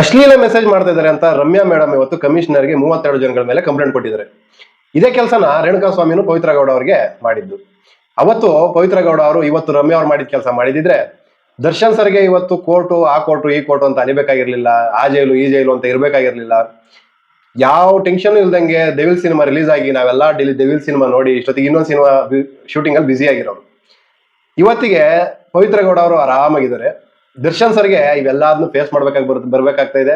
ಅಶ್ಲೀಲ ಮೆಸೇಜ್ ಮಾಡ್ತಾ ಇದ್ದಾರೆ ಅಂತ ರಮ್ಯಾ ಮೇಡಮ್ ಇವತ್ತು ಕಮಿಷನರ್ಗೆ ಮೂವತ್ತೆರಡು ಜನಗಳ ಮೇಲೆ ಕಂಪ್ಲೇಂಟ್ ಕೊಟ್ಟಿದ್ದಾರೆ. ಇದೇ ಕೆಲಸನ ರೇಣುಕಾ ಸ್ವಾಮಿನೂ ಪವಿತ್ರ ಗೌಡ ಅವರಿಗೆ ಮಾಡಿದ್ದು. ಅವತ್ತು ಪವಿತ್ರ ಗೌಡ ಅವರು ಇವತ್ತು ರಮ್ಯಾ ಅವ್ರು ಮಾಡಿದ ಕೆಲಸ ಮಾಡಿದಿದ್ರೆ ದರ್ಶನ್ ಸರ್ಗೆ ಇವತ್ತು ಕೋರ್ಟು, ಆ ಕೋರ್ಟು, ಈ ಕೋರ್ಟು ಅಂತ ಅಲಿಬೇಕಾಗಿರ್ಲಿಲ್ಲ ಆ ಜೈಲು, ಈ ಜೈಲು ಅಂತ ಇರಬೇಕಾಗಿರ್ಲಿಲ್ಲ. ಯಾವ ಟೆನ್ಷನ್ ಇಲ್ದಂಗೆ ದೇವಿಲ್ ಸಿನಿಮಾ ರಿಲೀಸ್ ಆಗಿ ನಾವೆಲ್ಲ ಡೆಲಿ ದೇವಿಲ್ ಸಿನಿಮಾ ನೋಡಿ ಇಷ್ಟೊತ್ತಿಗೆ ಇನ್ನೊಂದು ಸಿನಿಮಾ ಶೂಟಿಂಗ್ ಅಲ್ಲಿ ಬ್ಯುಸಿ ಆಗಿರೋರು. ಇವತ್ತಿಗೆ ಪವಿತ್ರ ಗೌಡ ಅವರು ಆರಾಮಾಗಿದ್ದಾರೆ. ದರ್ಶನ್ ಸರ್ಗೆ ಇವೆಲ್ಲದನ್ನು ಫೇಸ್ ಮಾಡ್ಬೇಕಾಗಿ ಬರ್, ಬರ್ಬೇಕಾಗ್ತಾ ಇದೆ.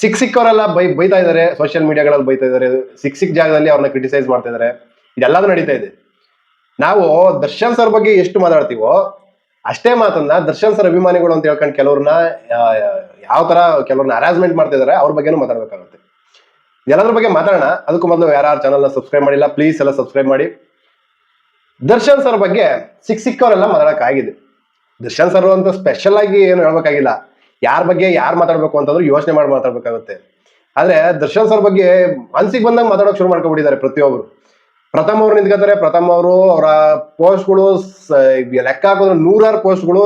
ಸಿಕ್ ಸಿಕ್ಕವರೆಲ್ಲ ಬೈ ಬೈತಾ ಇದ್ದಾರೆ ಸೋಷಿಯಲ್ ಮೀಡಿಯಾಗಳಲ್ಲಿ ಬೈತಾ ಇದ್ದಾರೆ ಸಿಕ್ ಸಿಕ್ ಜಾಗದಲ್ಲಿ ಅವ್ರನ್ನ ಕ್ರಿಟಿಸೈಸ್ ಮಾಡ್ತಾ ಇದ್ದಾರೆ ಇದೆಲ್ಲದೂ ನಡೀತಾ ಇದೆ. ನಾವು ದರ್ಶನ್ ಸರ್ ಬಗ್ಗೆ ಎಷ್ಟು ಮಾತಾಡ್ತೀವೋ ಅಷ್ಟೇ ಮಾತನ್ನ ದರ್ಶನ್ ಸರ್ ಅಭಿಮಾನಿಗಳು ಅಂತ ಹೇಳ್ಕೊಂಡು ಕೆಲವ್ರನ್ನ ಯಾವ ತರ ಕೆಲವ್ರನ್ನ ಹರಾಸ್ಮೆಂಟ್ ಮಾಡ್ತಾ ಇದಾರೆ, ಅವ್ರ ಬಗ್ಗೆನೂ ಮಾತಾಡ್ಬೇಕಾಗುತ್ತೆ. ಎಲ್ಲದ್ರ ಬಗ್ಗೆ ಮಾತಾಡೋಣ. ಅದಕ್ಕೂ ಮೊದಲು ಯಾರು ಚಾನಲ್ನ ಸಬ್ಸ್ಕ್ರೈಬ್ ಮಾಡಿಲ್ಲ ಪ್ಲೀಸ್ ಎಲ್ಲ ಸಬ್ಸ್ಕ್ರೈಬ್ ಮಾಡಿ. ದರ್ಶನ್ ಸರ್ ಬಗ್ಗೆ ಸಿಕ್ ಸಿಕ್ಕವರೆಲ್ಲ ಮಾತಾಡಕ್ಕಾಗಿದೆ. ದರ್ಶನ್ ಸರ್ ಅಂತ ಸ್ಪೆಷಲ್ ಆಗಿ ಏನು ಹೇಳ್ಬೇಕಾಗಿಲ್ಲ. ಯಾರ ಬಗ್ಗೆ ಯಾರು ಮಾತಾಡ್ಬೇಕು ಅಂತಂದ್ರೆ ಯೋಚನೆ ಮಾಡಿ ಮಾತಾಡ್ಬೇಕಾಗುತ್ತೆ. ಆದ್ರೆ ದರ್ಶನ್ ಸರ್ ಬಗ್ಗೆ ಮನ್ಸಿಗೆ ಬಂದಾಗ ಮಾತಾಡೋಕೆ ಶುರು ಮಾಡ್ಕೊಬಿಟ್ಟಿದ್ದಾರೆ ಪ್ರತಿಯೊಬ್ರು. ಪ್ರಥಮ್ ಅವ್ರು ನಿಂತ್ಕೋತಾರೆ, ಪ್ರಥಮ್ ಅವರು ಅವರ ಪೋಸ್ಟ್ಗಳು ಲೆಕ್ಕ ಹಾಕೋದ್ರೆ ನೂರಾರು ಪೋಸ್ಟ್ಗಳು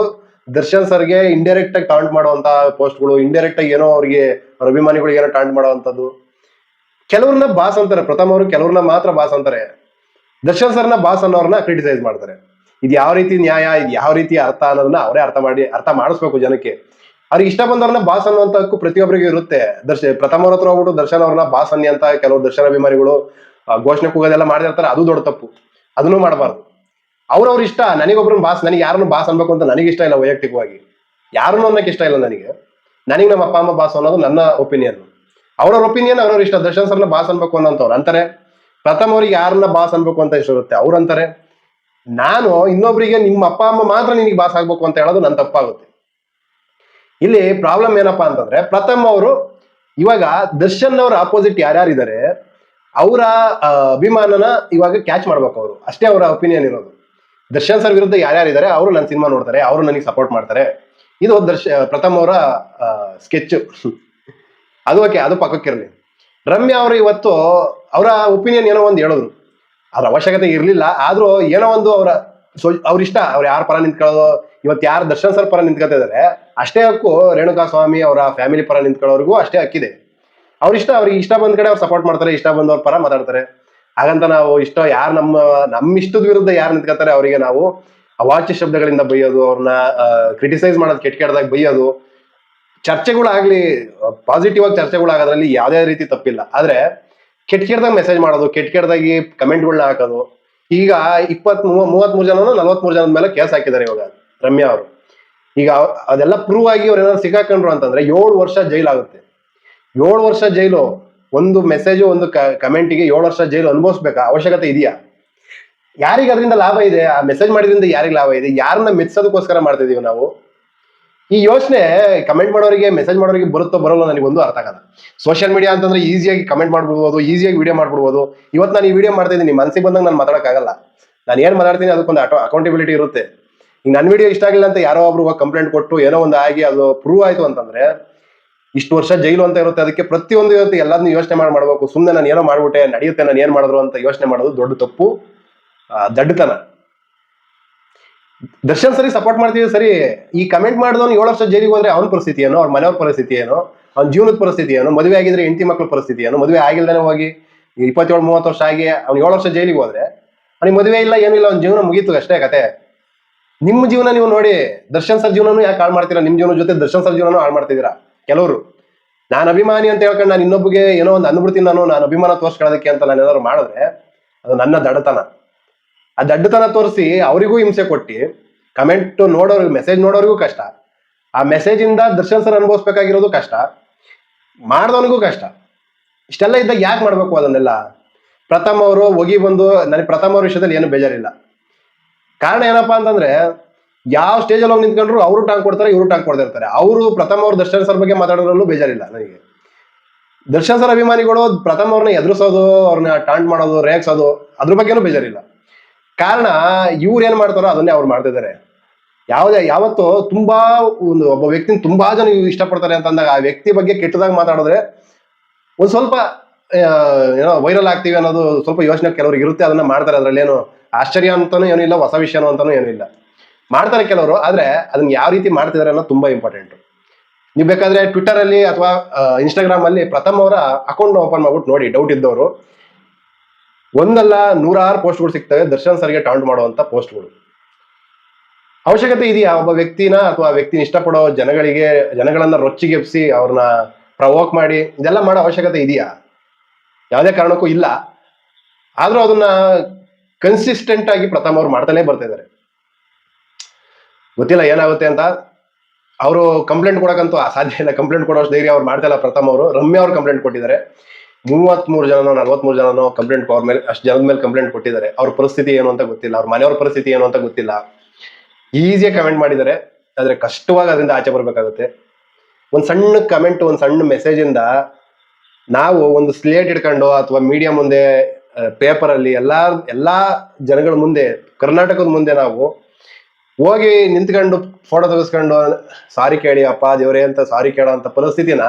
ದರ್ಶನ್ ಸರ್ಗೆ ಇಂಡೈರೆಕ್ಟ್ ಆಗಿ ಟಾಂಟ್ ಮಾಡುವಂತ ಪೋಸ್ಟ್ಗಳು ಇಂಡೈರೆಕ್ಟ್ ಆಗಿ ಏನೋ ಅವ್ರಿಗೆ ಅವ್ರ ಅಭಿಮಾನಿಗಳಿಗೆ ಏನೋ ಟಾಂಟ್ ಮಾಡುವಂಥದ್ದು. ಕೆಲವ್ರನ್ನ ಬಾಸ್ ಅಂತಾರೆ, ಪ್ರಥಮ್ ಅವರು ಕೆಲವ್ರನ್ನ ಮಾತ್ರ ಬಾಸ್ ಅಂತಾರೆ. ದರ್ಶನ್ ಸರ್ನ ಬಾಸ್ ಅನ್ನೋರನ್ನ ಕ್ರಿಟಿಸೈಸ್ ಮಾಡ್ತಾರೆ. ಇದು ಯಾವ ರೀತಿ ನ್ಯಾಯ, ಇದು ಯಾವ ರೀತಿ ಅರ್ಥ ಅನ್ನೋದನ್ನ ಅವರೇ ಅರ್ಥ ಮಾಡಿ, ಅರ್ಥ ಮಾಡಿಸ್ಬೇಕು ಜನಕ್ಕೆ. ಅವ್ರಿಗೆ ಇಷ್ಟ ಬಂದವ್ರನ್ನ ಬಾಸ್ ಅನ್ನುವಂತ ಹಕ್ಕು ಪ್ರತಿಯೊಬ್ಬರಿಗೂ ಇರುತ್ತೆ. ದರ್ಶ, ಪ್ರಥಮ ಹತ್ರ ಹೋಗ್ಬಿಟ್ಟು ದರ್ಶನ್ ಅವ್ರನ್ನ ಬಾಸ್ ಅನ್ನಿ ಅಂತ ಕೆಲವು ದರ್ಶನ ಅಭಿಮಾನಿಗಳು ಘೋಷಣೆ ಕೂಗೋದೆಲ್ಲ ಮಾಡಿರ್ತಾರೆ ಅದು ದೊಡ್ಡ ತಪ್ಪು. ಅದನ್ನು ಮಾಡಬಾರ್ದು. ಅವ್ರವ್ರ ಇಷ್ಟ, ನನಗೊಬ್ರನ್ನ ಬಾಸ್, ನನಗೆ ಯಾರನ್ನು ಬಾಸ್ ಅನ್ಬೇಕು ಅಂತ ನನಗೆ ಇಷ್ಟ ಇಲ್ಲ ವೈಯಕ್ತಿಕವಾಗಿ. ಯಾರನ್ನು ಅನ್ನೋಕೆ ಇಷ್ಟ ಇಲ್ಲ ನನಗೆ. ನನಗೆ ನಮ್ಮ ಅಪ್ಪ, ಅಮ್ಮ ಬಾಸ್ ಅನ್ನೋದು ನನ್ನ ಒಪಿನಿಯನ್. ಅವ್ರವ್ರ ಒಪಿನಿಯನ್, ಅವ್ರವ್ರ ಇಷ್ಟ. ದರ್ಶನ್ ಸರ್ನ ಬಾಸ್ ಅನ್ಬೇಕು ಅನ್ನೋಂಥವ್ರು ಅಂತಾರೆ. ಪ್ರಥಮ ಅವ್ರಿಗೆ ಯಾರನ್ನ ಬಾಸ್ ಅನ್ಬೇಕು ಅಂತ ಇಷ್ಟ ಇರುತ್ತೆ, ಅವ್ರು ಅಂತಾರೆ. ನಾನು ಇನ್ನೊಬ್ರಿಗೆ ನಿಮ್ಮ ಅಪ್ಪ, ಅಮ್ಮ ಮಾತ್ರ ನಿನಗೆ ಬಾಸ್ ಆಗ್ಬೇಕು ಅಂತ ಹೇಳೋದು ನನ್ನ ತಪ್ಪಾಗುತ್ತೆ. ಇಲ್ಲಿ ಪ್ರಾಬ್ಲಮ್ ಏನಪ್ಪಾ ಅಂತಂದ್ರೆ, ಪ್ರಥಮ್ ಅವರು ಇವಾಗ ದರ್ಶನ್ ಅವರ ಅಪೋಸಿಟ್ ಯಾರ್ಯಾರಿದ್ದಾರೆ, ಅವರ ಅಭಿಮಾನನ ಇವಾಗ ಕ್ಯಾಚ್ ಮಾಡ್ಬೇಕು ಅವರು. ಅಷ್ಟೇ ಅವರ ಒಪಿನಿಯನ್ ಇರೋದು. ದರ್ಶನ್ ಸರ್ ವಿರುದ್ಧ ಯಾರ್ಯಾರಿದ್ದಾರೆ, ಅವರು ನನ್ನ ಸಿನಿಮಾ ನೋಡ್ತಾರೆ, ಅವರು ನನಗೆ ಸಪೋರ್ಟ್ ಮಾಡ್ತಾರೆ. ಇದು ದರ್ಶ, ಪ್ರಥಮ್ ಅವರ ಸ್ಕೆಚ್ ಅದು ಓಕೆ ಅದು ಪಕ್ಕಕ್ಕಿರಲಿ. ರಮ್ಯಾ ಅವರು ಇವತ್ತು ಅವರ ಒಪಿನಿಯನ್ ಏನೋ ಒಂದು ಹೇಳಿದ್ರು ಅದ್ರ ಅವಶ್ಯಕತೆ ಇರಲಿಲ್ಲ. ಆದ್ರೂ ಏನೋ ಒಂದು ಅವರ ಅವ್ರ ಇಷ್ಟ. ಅವ್ರು ಯಾರ ಪರ ನಿಂತ್ಕೊಳ್ಳೋದು? ಇವತ್ತು ಯಾರು ದರ್ಶನ್ ಸರ್ ಪರ ನಿಂತ್ಕೊತಾ ಇದಾರೆ, ಅಷ್ಟೇ ಹಕ್ಕು ರೇಣುಕಾ ಸ್ವಾಮಿ ಅವರ ಫ್ಯಾಮಿಲಿ ಪರ ನಿಂತ್ಕೊಳ್ಳೋರ್ಗೂ ಅಷ್ಟೇ ಹಕ್ಕಿದೆ. ಅವ್ರ ಇಷ್ಟ, ಅವ್ರಿಗೆ ಇಷ್ಟ ಬಂದ ಕಡೆ ಅವ್ರು ಸಪೋರ್ಟ್ ಮಾಡ್ತಾರೆ, ಇಷ್ಟ ಬಂದವ್ರ ಪರ ಮಾತಾಡ್ತಾರೆ. ಹಾಗಂತ ನಾವು ಇಷ್ಟ ಯಾರು ನಮ್ಮ ನಮ್ಮ ಇಷ್ಟದ ವಿರುದ್ಧ ಯಾರು ನಿಂತ್ಕೊತಾರೆ ಅವರಿಗೆ ನಾವು ಅವಾಚ್ಯ ಶಬ್ದಗಳಿಂದ ಬೈಯೋದು ಅವ್ರನ್ನ ಕ್ರಿಟಿಸೈಸ್ ಮಾಡೋದು ಕೆಟ್ಟ ಕೆಟ್ಟದಾಗ ಬೈಯೋದು, ಚರ್ಚೆಗಳಾಗ್ಲಿ ಪಾಸಿಟಿವ್ ಆಗಿ ಚರ್ಚೆಗಳಾಗೋದ್ರಲ್ಲಿ ಯಾವುದೇ ರೀತಿ ತಪ್ಪಿಲ್ಲ. ಆದ್ರೆ ಕೆಟ್ಟ ಕೆಟ್ಟದಾಗ ಮೆಸೇಜ್ ಮಾಡೋದು ಕೆಟ್ಟ ಕೆಟ್ಟದಾಗಿ ಕಮೆಂಟ್ಗಳನ್ನ ಹಾಕೋದು. ಈಗ ಇಪ್ಪತ್ ಮೂವತ್ ಮೂರು ಜನ ನಲವತ್ಮೂರು ಜನದ ಮೇಲೆ ಕೇಸ್ ಹಾಕಿದ್ದಾರೆ ಇವಾಗ ರಮ್ಯಾ ಅವರು. ಈಗ ಅದೆಲ್ಲ ಪ್ರೂವ್ ಆಗಿ ಅವ್ರು ಏನಾದ್ರು ಸಿಕ್ಕಾಕೊಂಡ್ರು ಅಂತಂದ್ರೆ ಏಳು ವರ್ಷ ಜೈಲ್ ಆಗುತ್ತೆ. ಏಳು ವರ್ಷ ಜೈಲು, ಒಂದು ಮೆಸೇಜು ಒಂದು ಕಮೆಂಟಿಗೆ ಏಳು ವರ್ಷ ಜೈಲು ಅನುಭವಿಸ್ಬೇಕಾ? ಅವಶ್ಯಕತೆ ಇದೆಯಾ? ಯಾರಿಗೆ ಅದರಿಂದ ಲಾಭ ಇದೆ? ಆ ಮೆಸೇಜ್ ಮಾಡಿದ್ರಿಂದ ಯಾರಿಗೆ ಲಾಭ ಇದೆ? ಯಾರನ್ನ ಮೆಚ್ಚೋದಕ್ಕೋಸ್ಕರ ಮಾಡ್ತಿದೀವಿ ನಾವು? ಈ ಯೋಚನೆ ಕಮೆಂಟ್ ಮಾಡೋರಿಗೆ ಮೆಸೇಜ್ ಮಾಡೋರಿಗೆ ಬರುತ್ತೋ ಬರೋಲ್ಲ ನನಗೊಂದು ಅರ್ಥ ಆಗಲ್ಲ. ಸೋಷಿಯಲ್ ಮೀಡಿಯಾ ಅಂತಂದ್ರೆ ಈಸಿಯಾಗಿ ಕಮೆಂಟ್ ಮಾಡ್ಬಿಡ್ಬೋದು ಈಸಿಯಾಗಿ ವಿಡಿಯೋ ಮಾಡ್ಬಿಡ್ಬೋದು. ಇವತ್ತು ನಾನು ಈ ವಿಡಿಯೋ ಮಾಡ್ತಾ ಇದ್ದೀನಿ ಮನಸ್ಸಿಗೆ ಬಂದಾಗ ನಾನು ಮಾತಾಡೋಕ್ಕಾಗಲ್ಲ ನಾನು ಏನು ಮಾತಾಡ್ತೀನಿ ಅದಕ್ಕೊಂದು ಅಟೋ ಅಕೌಂಟಬಿಲಿಟಿ ಇರುತ್ತೆ. ಈಗ ನನ್ನ ವಿಡಿಯೋ ಇಷ್ಟ ಆಗಿಲ್ಲ ಅಂತ ಯಾರೋ ಒಬ್ರು ಕಂಪ್ಲೇಂಟ್ ಕೊಟ್ಟು ಏನೋ ಒಂದು ಆಗಿ ಅದು ಪ್ರೂವ್ ಆಯಿತು ಅಂತಂದ್ರೆ, ಇಷ್ಟು ವರ್ಷ ಜೈಲು ಅಂತ ಇರುತ್ತೆ. ಅದಕ್ಕೆ ಪ್ರತಿಯೊಂದು ಇವತ್ತು ಎಲ್ಲದನ್ನೂ ಯೋಚನೆ ಮಾಡಿ ಮಾಡಬೇಕು. ಸುಮ್ಮನೆ ನಾನು ಏನೋ ಮಾಡ್ಬಿಟ್ಟೆ, ನಡೆಯುತ್ತೆ, ನಾನು ಏನು ಮಾಡಿದ್ರು ಅಂತ ಯೋಚನೆ ಮಾಡೋದು ದೊಡ್ಡ ತಪ್ಪು. ದಡ್ಡತನ. ದರ್ಶನ್ ಸರಿ ಸಪೋರ್ಟ್ ಮಾಡ್ತೀವಿ ಸರಿ. ಈ ಕಮೆಂಟ್ ಮಾಡಿದವನು ಏಳು ವರ್ಷ ಜೈಲಿಗೆ ಹೋದ್ರೆ ಅವನ ಪರಿಸ್ಥಿತಿ ಏನೋ ಅವ್ರ ಮನೆಯವ್ರ ಪರಿಸ್ಥಿತಿ ಏನೋ ಅವ್ನ ಜೀವನದ ಪರಿಸ್ಥಿತಿ ಏನು ಮದುವೆ ಆಗಿದ್ರೆ ಹೆಂಡತಿ ಮಕ್ಳ ಪರಿಸ್ಥಿತಿ ಏನು ಮದುವೆ ಆಗಿಲ್ದೇನೆ ಹೋಗಿ ಇಪ್ಪತ್ತೇಳು, ಮೂವತ್ತು ವರ್ಷ ಆಗಿ ಅವ್ನು ಏಳು ವರ್ಷ ಜೈಲಿಗೆ ಹೋದ್ರೆ ಅವ್ನಿಗೆ ಮದುವೆ ಇಲ್ಲ ಏನಿಲ್ಲ ಅವ್ನ ಜೀವನ ಮುಗೀತು ಅಷ್ಟೇ ಕತೆ. ನಿಮ್ಮ ಜೀವನ ನೀವು ನೋಡಿ, ದರ್ಶನ್ ಸರ್ ಜೀವನನು ಯಾಕೆ ಹಾಳು ಮಾಡ್ತೀರಾ? ನಿಮ್ಮ ಜೀವನ ಜೊತೆ ದರ್ಶನ್ ಸರ್ ಜೀವನನು ಹಾಳು ಮಾಡ್ತಿದ್ದೀರಾ? ಕೆಲವರು, ನಾನು ಅಭಿಮಾನಿ ಅಂತ ಹೇಳ್ಕೊಂಡು ನಾನು ಇನ್ನೊಬ್ಬಗೆ ಏನೋ ಒಂದು ಅನ್ಬಿಡ್ತೀನಿ ನಾನು ನಾನು ಅಭಿಮಾನ ತೋರಿಸ್ಕೊಳ್ಳೋದಕ್ಕೆ ಅಂತ ನಾನು ಏನಾದ್ರು ಮಾಡಿದ್ರೆ, ಅದು ನನ್ನ ದಡತನ. ಆ ದಡ್ಡತನ ತೋರಿಸಿ ಅವರಿಗೂ ಹಿಂಸೆ ಕೊಟ್ಟು ಕಮೆಂಟ್ ನೋಡೋರಿಗೆ ಮೆಸೇಜ್ ನೋಡೋರಿಗೂ ಕಷ್ಟ. ಆ ಮೆಸೇಜ್ ಇಂದ ದರ್ಶನ್ ಸರ್ ಅನುಭವಿಸ್ಬೇಕಾಗಿರೋದು ಕಷ್ಟ. ಮಾಡ್ದವನಿಗೂ ಕಷ್ಟ. ಇಷ್ಟೆಲ್ಲ ಇದ್ದಾಗ ಯಾಕೆ ಮಾಡಬೇಕು ಅದನ್ನೆಲ್ಲ? ಪ್ರಥಮ್ ಅವರು ಹೋಗಿ ಬಂದು, ನನಗೆ ಪ್ರಥಮ ಅವ್ರ ವಿಷಯದಲ್ಲಿ ಏನು ಬೇಜಾರಿಲ್ಲ. ಕಾರಣ ಏನಪ್ಪಾ ಅಂತಂದ್ರೆ, ಯಾವ ಸ್ಟೇಜಲ್ಲಿ ಹೋಗಿ ನಿಂತ್ಕೊಂಡ್ರು ಅವರು ಟಾಂಗ್ ಕೊಡ್ತಾರೆ, ಇವರು ಟಾಂಗ್ ಕೊಡ್ತಿರ್ತಾರೆ ಅವರು ಪ್ರಥಮ್ ಅವ್ರ ದರ್ಶನ್ ಸರ್ ಬಗ್ಗೆ ಮಾತಾಡೋದ್ರಲ್ಲೂ ಬೇಜಾರಿಲ್ಲ ನನಗೆ. ದರ್ಶನ್ ಸರ್ ಅಭಿಮಾನಿಗಳು ಪ್ರಥಮ ಅವ್ರನ್ನ ಎದುರಿಸೋದು, ಅವ್ರನ್ನ ಟಾಂಟ್ ಮಾಡೋದು, ರೇಗ್ಸೋದು, ಅದ್ರ ಬಗ್ಗೆನೂ ಬೇಜಾರಿಲ್ಲ. ಕಾರಣ ಇವ್ರು ಏನ್ ಮಾಡ್ತಾರೋ ಅದನ್ನೇ ಅವ್ರು ಮಾಡ್ತಿದ್ದಾರೆ ಯಾವುದೇ ಯಾವತ್ತು ತುಂಬಾ ಒಂದು ಒಬ್ಬ ವ್ಯಕ್ತಿನ ತುಂಬಾ ಜನ ಇಷ್ಟಪಡ್ತಾರೆ ಅಂತಂದಾಗ ಆ ವ್ಯಕ್ತಿ ಬಗ್ಗೆ ಕೆಟ್ಟದಾಗ ಮಾತಾಡಿದ್ರೆ ಒಂದ್ ಸ್ವಲ್ಪ ಏನೋ ವೈರಲ್ ಆಗ್ತೀವಿ ಅನ್ನೋದು ಸ್ವಲ್ಪ ಯೋಚನೆ ಕೆಲವ್ರಿಗೆ ಇರುತ್ತೆ, ಅದನ್ನ ಮಾಡ್ತಾರೆ. ಅದ್ರಲ್ಲಿ ಏನು ಆಶ್ಚರ್ಯ ಅಂತಾನೂ ಏನೂ ಇಲ್ಲ, ಹೊಸ ವಿಷಯನೂ ಅಂತಾನೂ ಏನೂ ಇಲ್ಲ. ಮಾಡ್ತಾರೆ ಕೆಲವರು, ಆದ್ರೆ ಅದನ್ನ ಯಾವ ರೀತಿ ಮಾಡ್ತಿದ್ದಾರೆ ಅನ್ನೋದು ತುಂಬಾ ಇಂಪಾರ್ಟೆಂಟ್ ನೀವು ಬೇಕಾದ್ರೆ ಟ್ವಿಟರ್ ಅಲ್ಲಿ ಅಥವಾ ಇನ್ಸ್ಟಾಗ್ರಾಮ್ ಅಲ್ಲಿ ಪ್ರಥಮ್ ಅವರ ಅಕೌಂಟ್ ಓಪನ್ ಮಾಡ್ಬಿಟ್ಟು ನೋಡಿ ಡೌಟ್ ಇದ್ದವರು. ಒಂದಲ್ಲ ನೂರಾರು ಪೋಸ್ಟ್ಗಳು ಸಿಗ್ತವೆ, ದರ್ಶನ್ ಸರ್ಗೆ ಟಾಂಟ್ ಮಾಡುವಂತ ಪೋಸ್ಟ್ಗಳು. ಅವಶ್ಯಕತೆ ಇದೆಯಾ? ಒಬ್ಬ ವ್ಯಕ್ತಿನ ಅಥವಾ ವ್ಯಕ್ತಿನ ಇಷ್ಟಪಡೋ ಜನಗಳಿಗೆ, ಜನಗಳನ್ನ ರೊಚ್ಚಿಗೆಪ್ಸಿ ಅವ್ರನ್ನ ಪ್ರವೋಕ್ ಮಾಡಿ, ಇದೆಲ್ಲ ಮಾಡೋ ಅವಶ್ಯಕತೆ ಇದೆಯಾ? ಯಾವುದೇ ಕಾರಣಕ್ಕೂ ಇಲ್ಲ. ಆದ್ರೂ ಅದನ್ನ ಕನ್ಸಿಸ್ಟೆಂಟ್ ಆಗಿ ಪ್ರಥಮ ಅವ್ರು ಮಾಡ್ತಾನೆ ಬರ್ತಾ ಇದ್ದಾರೆ. ಗೊತ್ತಿಲ್ಲ ಏನಾಗುತ್ತೆ ಅಂತ. ಅವರು ಕಂಪ್ಲೇಂಟ್ ಕೊಡಕ್ಕಂತೂ ಸಾಧ್ಯ ಇಲ್ಲ. ಕಂಪ್ಲೇಂಟ್ ಕೊಡೋಷ್ಟು ಧೈರ್ಯ ಅವ್ರು ಮಾಡ್ತಾ ಇಲ್ಲ ಪ್ರಥಮ್ ಅವರು. ರಮ್ಯ ಅವ್ರು ಕಂಪ್ಲೇಂಟ್ ಕೊಟ್ಟಿದ್ದಾರೆ. ಮೂವತ್ಮೂರು ಜನನೋ, ನಲ್ವತ್ಮೂರು ಜನನೋ ಕಂಪ್ಲೇಂಟ್ ಅವ್ರ ಮೇಲೆ, ಅಷ್ಟು ಜನದ ಮೇಲೆ ಕಂಪ್ಲೇಂಟ್ ಕೊಟ್ಟಿದ್ದಾರೆ. ಅವ್ರ ಪರಿಸ್ಥಿತಿ ಏನು ಅಂತ ಗೊತ್ತಿಲ್ಲ. ಅವ್ರ ಮನೆಯವ್ರ ಪರಿಸ್ಥಿತಿ ಏನು ಅಂತ ಗೊತ್ತಿಲ್ಲ. ಈಸಿಯಾಗಿ ಕಮೆಂಟ್ ಮಾಡಿದ್ದಾರೆ. ಆದ್ರೆ ಕಷ್ಟವಾಗಿ ಅದರಿಂದ ಆಚೆ ಬರ್ಬೇಕಾಗುತ್ತೆ. ಒಂದ್ ಸಣ್ಣ ಕಮೆಂಟ್ ಒಂದ್ ಸಣ್ಣ ಮೆಸೇಜ್ ಇಂದ ನಾವು ಒಂದು ಸ್ಲೇಟ್ ಇಟ್ಕೊಂಡು ಅಥವಾ ಮೀಡಿಯಾ ಮುಂದೆ ಪೇಪರ್ ಅಲ್ಲಿ ಎಲ್ಲಾ ಎಲ್ಲಾ ಜನಗಳ ಮುಂದೆ, ಕರ್ನಾಟಕದ ಮುಂದೆ ನಾವು ಹೋಗಿ ನಿಂತ್ಕೊಂಡು ಫೋಟೋ ತೆಗೆಸ್ಕೊಂಡು, ಸಾರಿ ಕೇಳಿ ಅಪ್ಪ ದೇವರೇ ಅಂತ, ಸಾರಿ ಕೇಳೋ ಅಂತ ಪರಿಸ್ಥಿತಿನ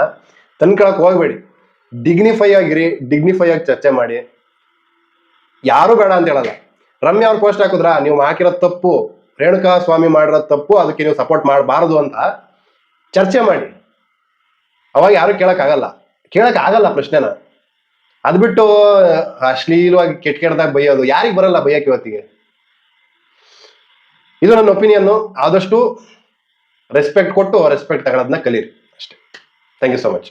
ತಂದ್ಕೊಳಕ್ ಹೋಗ್ಬೇಡಿ. ಡಿಗ್ನಿಫೈ ಆಗಿರಿ ಡಿಗ್ನಿಫೈ ಆಗಿ ಚರ್ಚೆ ಮಾಡಿ. ಯಾರು ಬೇಡ ಅಂತ ಹೇಳಲ್ಲ. ರಮ್ಯ ಅವ್ರು ಪೋಸ್ಟ್ ಹಾಕಿದ್ರ, ನೀವು ಹಾಕಿರೋ ತಪ್ಪು, ರೇಣುಕಾ ಸ್ವಾಮಿ ಮಾಡಿರೋ ತಪ್ಪು, ಅದಕ್ಕೆ ನೀವು ಸಪೋರ್ಟ್ ಮಾಡಬಾರದು ಅಂತ ಚರ್ಚೆ ಮಾಡಿ. ಅವಾಗ ಯಾರು ಕೇಳಕ್ ಆಗಲ್ಲ ಕೇಳಕ್ ಆಗಲ್ಲ ಪ್ರಶ್ನೆನ. ಅದ್ ಬಿಟ್ಟು ಅಶ್ಲೀಲವಾಗಿ ಕೆಟ್ಟ ಕೆಟ್ಟದಾಗ ಬೈಯೋದು, ಯಾರಿಗೆ ಬರಲ್ಲ ಬೈಯಕ್ಕೆ ಇವತ್ತಿಗೆ? ಇದು ನನ್ನ ಒಪಿನಿಯನ್ ಆದಷ್ಟು ರೆಸ್ಪೆಕ್ಟ್ ಕೊಟ್ಟು ರೆಸ್ಪೆಕ್ಟ್ ತಗೊಳ್ಳೋದನ್ನ ಕಲೀರಿ ಅಷ್ಟೇ. Thank you so much